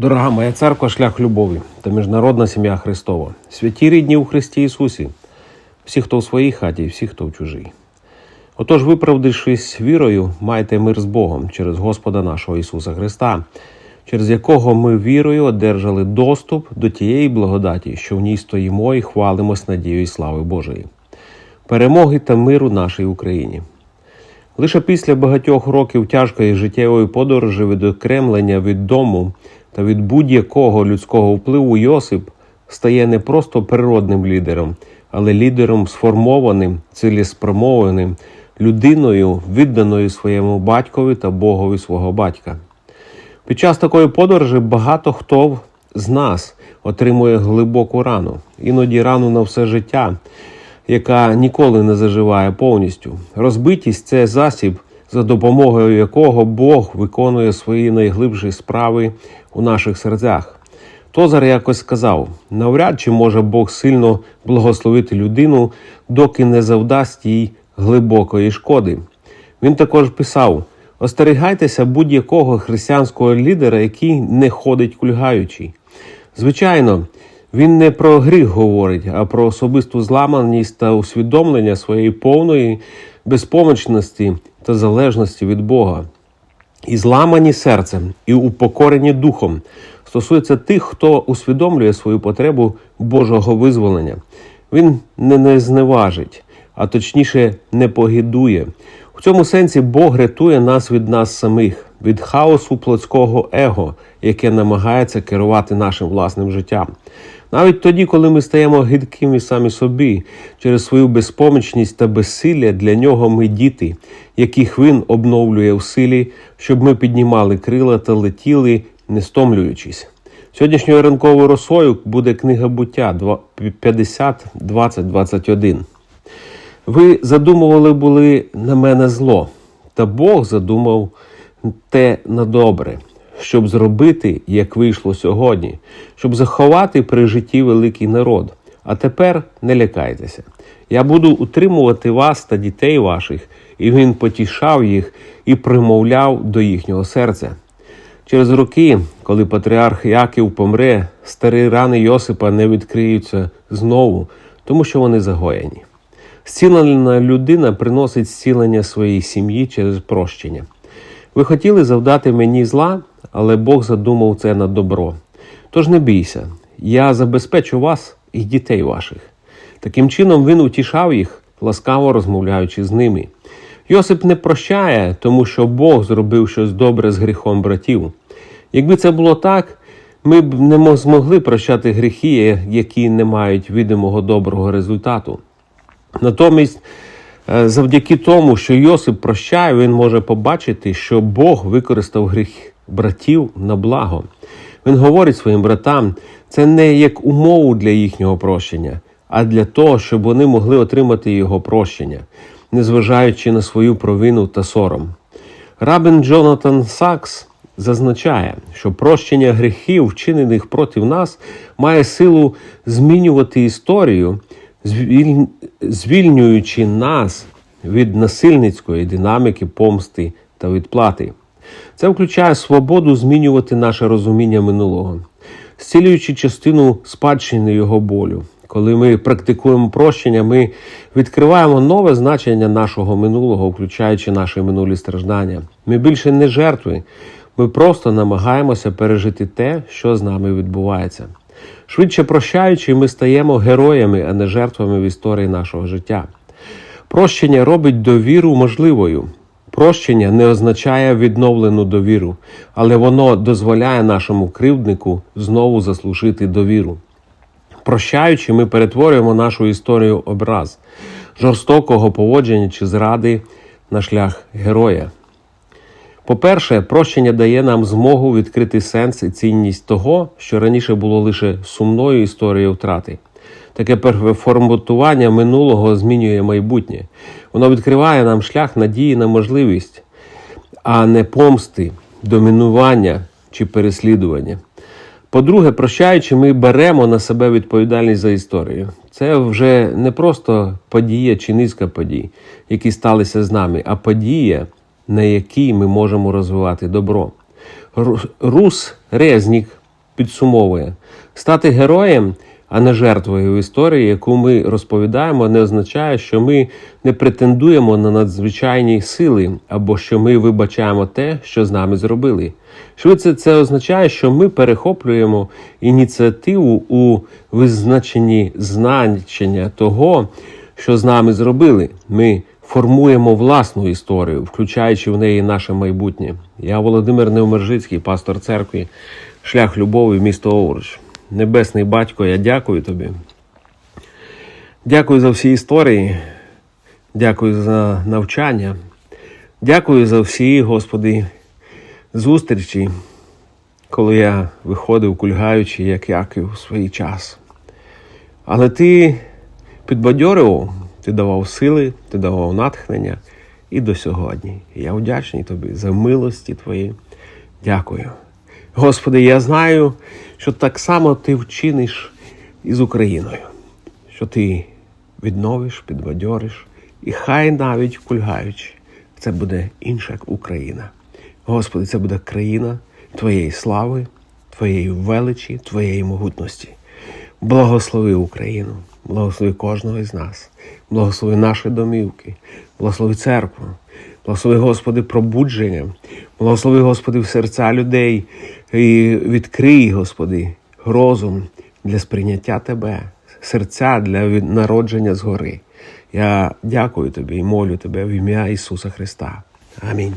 Дорога моя церква, шлях любові та міжнародна сім'я Христова. Святі рідні у Христі Ісусі, всі, хто у своїй хаті, і всі, хто в чужій. Отож, виправдившись вірою, маєте мир з Богом через Господа нашого Ісуса Христа, через якого ми вірою одержали доступ до тієї благодаті, що в ній стоїмо і хвалимось надією і слави Божої, перемоги та миру нашій Україні. Лише після багатьох років тяжкої життєвої подорожі відокремлення від дому та від будь-якого людського впливу Йосип стає не просто природним лідером, але лідером сформованим, цілеспрямованим, людиною, відданою своєму батькові та Богові свого батька. Під час такої подорожі багато хто з нас отримує глибоку рану, іноді рану на все життя, яка ніколи не заживає повністю. Розбитість це засіб, за допомогою якого Бог виконує свої найглибші справи у наших серцях. Тозар якось сказав: навряд чи може Бог сильно благословити людину, доки не завдасть їй глибокої шкоди. Він також писав: остерігайтеся будь-якого християнського лідера, який не ходить кульгаючий. Звичайно, він не про гріх говорить, а про особисту зламаність та усвідомлення своєї повної безпомічності та залежності від Бога. І зламані серцем, і упокорені духом стосується тих, хто усвідомлює свою потребу Божого визволення. Він не, не зневажить, а точніше не погидує. У цьому сенсі Бог рятує нас від нас самих, від хаосу плотського его, яке намагається керувати нашим власним життям. Навіть тоді, коли ми стаємо гидкими самі собі, через свою безпомічність та безсилля для нього ми діти, яких він обновлює в силі, щоб ми піднімали крила та летіли, не стомлюючись. Сьогоднішньою ранковою росою буде книга буття 50, 20, 21. Ви задумували були на мене зло, та Бог задумав те на добре, щоб зробити, як вийшло сьогодні, щоб заховати при житті великий народ. А тепер не лякайтеся. Я буду утримувати вас та дітей ваших, і він потішав їх і примовляв до їхнього серця. Через роки, коли патріарх Яків помре, старі рани Йосипа не відкриються знову, тому що вони загоєні. Зцілена людина приносить зцілення своїй сім'ї через прощення. Ви хотіли завдати мені зла, але Бог задумав це на добро. Тож не бійся, я забезпечу вас і дітей ваших. Таким чином він утішав їх, ласкаво розмовляючи з ними. Йосип не прощає, тому що Бог зробив щось добре з гріхом братів. Якби це було так, ми б не змогли прощати гріхи, які не мають видимого доброго результату. Натомість, е, завдяки тому, що Йосип прощає, він може побачити, що Бог використав гріх братів на благо. Він говорить своїм братам, це не як умову для їхнього прощення, а для того, щоб вони могли отримати його прощення, незважаючи на свою провину та сором. Рабин Джонатан Сакс зазначає, що прощення гріхів, вчинених проти нас, має силу змінювати історію, звільнюючи нас від насильницької динаміки помсти та відплати. Це включає свободу змінювати наше розуміння минулого, зцілюючи частину спадщини його болю. Коли ми практикуємо прощення, ми відкриваємо нове значення нашого минулого, включаючи наші минулі страждання. Ми більше не жертви, ми просто намагаємося пережити те, що з нами відбувається. Швидше прощаючи, ми стаємо героями, а не жертвами в історії нашого життя. Прощення робить довіру можливою. Прощення не означає відновлену довіру, але воно дозволяє нашому кривднику знову заслужити довіру. Прощаючи, ми перетворюємо нашу історію образ жорстокого поводження чи зради на шлях героя. По-перше, прощення дає нам змогу відкрити сенс і цінність того, що раніше було лише сумною історією втрати. Таке переформатування минулого змінює майбутнє. Воно відкриває нам шлях надії на можливість, а не помсти, домінування чи переслідування. По-друге, прощаючи, ми беремо на себе відповідальність за історію. Це вже не просто подія чи низка подій, які сталися з нами, а подія, на якій ми можемо розвивати добро. Ру- Рус Резнік підсумовує: стати героєм, а не жертвою історії, яку ми розповідаємо, не означає, що ми не претендуємо на надзвичайні сили або що ми вибачаємо те, що з нами зробили. Швидше це означає, що ми перехоплюємо ініціативу у визначенні значення того, що з нами зробили. Ми формуємо власну історію, включаючи в неї наше майбутнє. Я Володимир Невмержицький, пастор церкви, шлях любові, місто Овруч. Небесний батько, я дякую тобі. Дякую за всі історії, дякую за навчання, дякую за всі, Господи, зустрічі, коли я виходив кульгаючи, як Яків у свій час. Але ти підбадьорював, ти давав сили, ти давав натхнення і до сьогодні. Я вдячний тобі за милості твої. Дякую. Господи, я знаю, що так само ти вчиниш із Україною, що ти відновиш, підбадьориш, і хай навіть кульгаючи, це буде інша Україна. Господи, це буде країна Твоєї слави, Твоєї величі, Твоєї могутності. Благослови Україну, благослови кожного із нас, благослови наші домівки, благослови церкву, благослови, Господи, пробудження, благослови, Господи, в серця людей і відкрий, Господи, розум для сприйняття Тебе, серця для народження згори. Я дякую Тобі і молю Тебе в ім'я Ісуса Христа. Амінь.